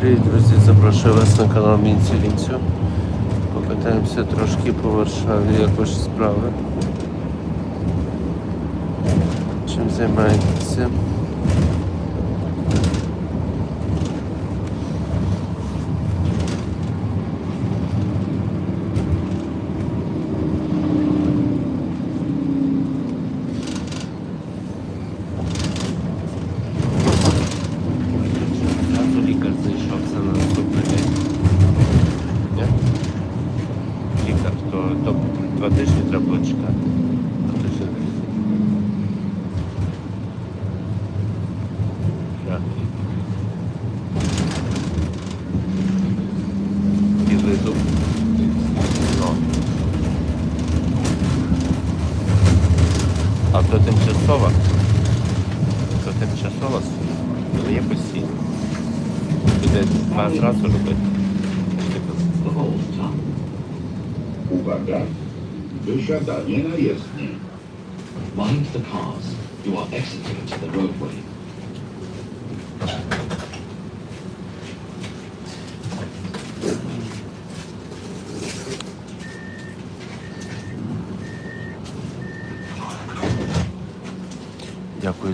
Привіт, друзі, запрошую вас на канал Мінці Лінцю. Покатаємося трошки по Варшаві, як ваші справи. Şimdi bıraktım. А то тимчасова. То тимчасова. Не є постійно. Буде два зразу робити. Uwaga. Wysiadanie na jezdni. Mind the cars. You are exiting to the roadway.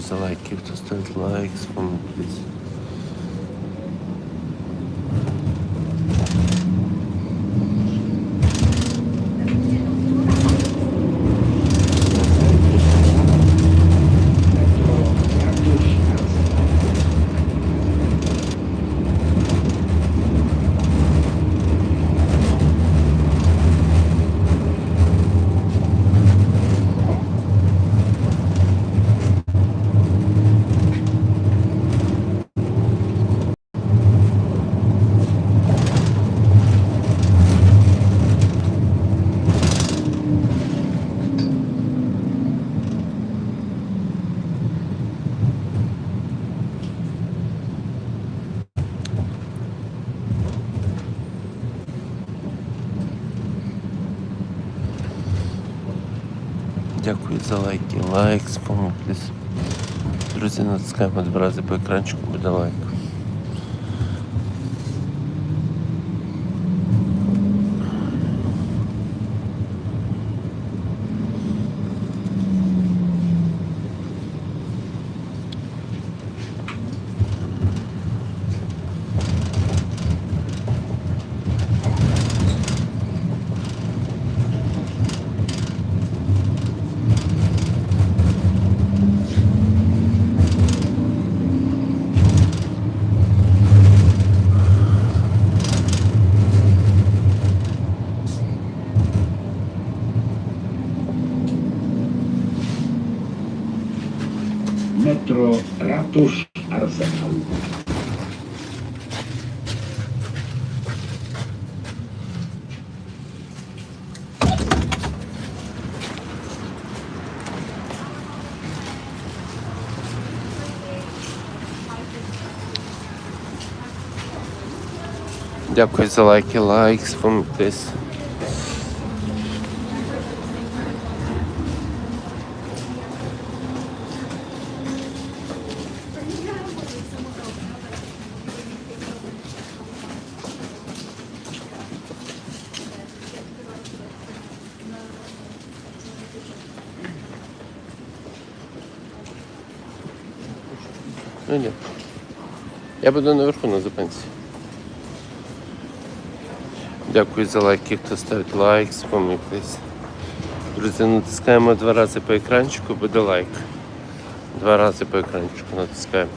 Дякую за лайки. Хто ставить лайк, спомніть. Дякую за лайки. Лайк, спомоглись. Друзі, натискаємо два рази по екранчику, буде лайк. Metro Ratusz Arsenał. Дякую за лайки, лайк, спомоглись. Ну ні. Я буду наверху на зупинці. Дякую за лайки, хто ставить лайк, спомийтесь. Друзі, натискаємо два рази по екранчику, буде лайк. Два рази по екранчику натискаємо.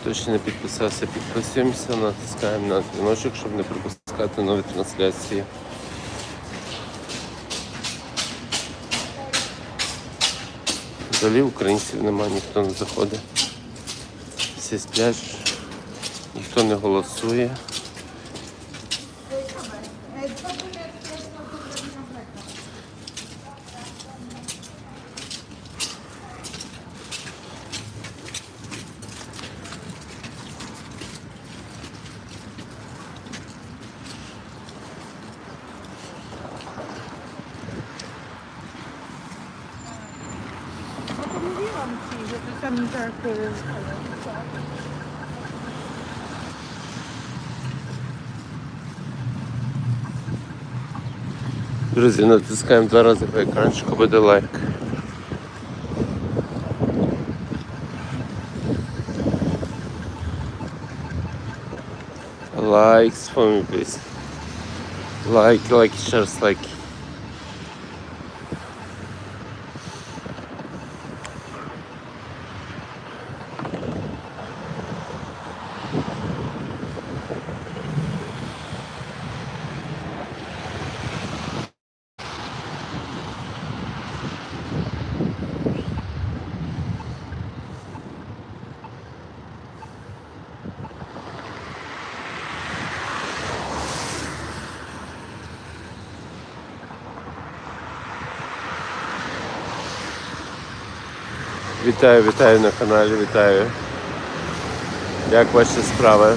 Хто ще не підписався, підписуємося, натискаємо на дзвіночок, щоб не пропускати нові трансляції. Взагалі українців нема, ніхто не заходить. Всі сплять, ніхто не голосує. To samý tak eh, Друзі, натискаємо два рази по екранчику, буде лайк. Likes for me, please. Like, like, shares, like. Вітаю, вітаю на каналі, вітаю. Як ваші справи?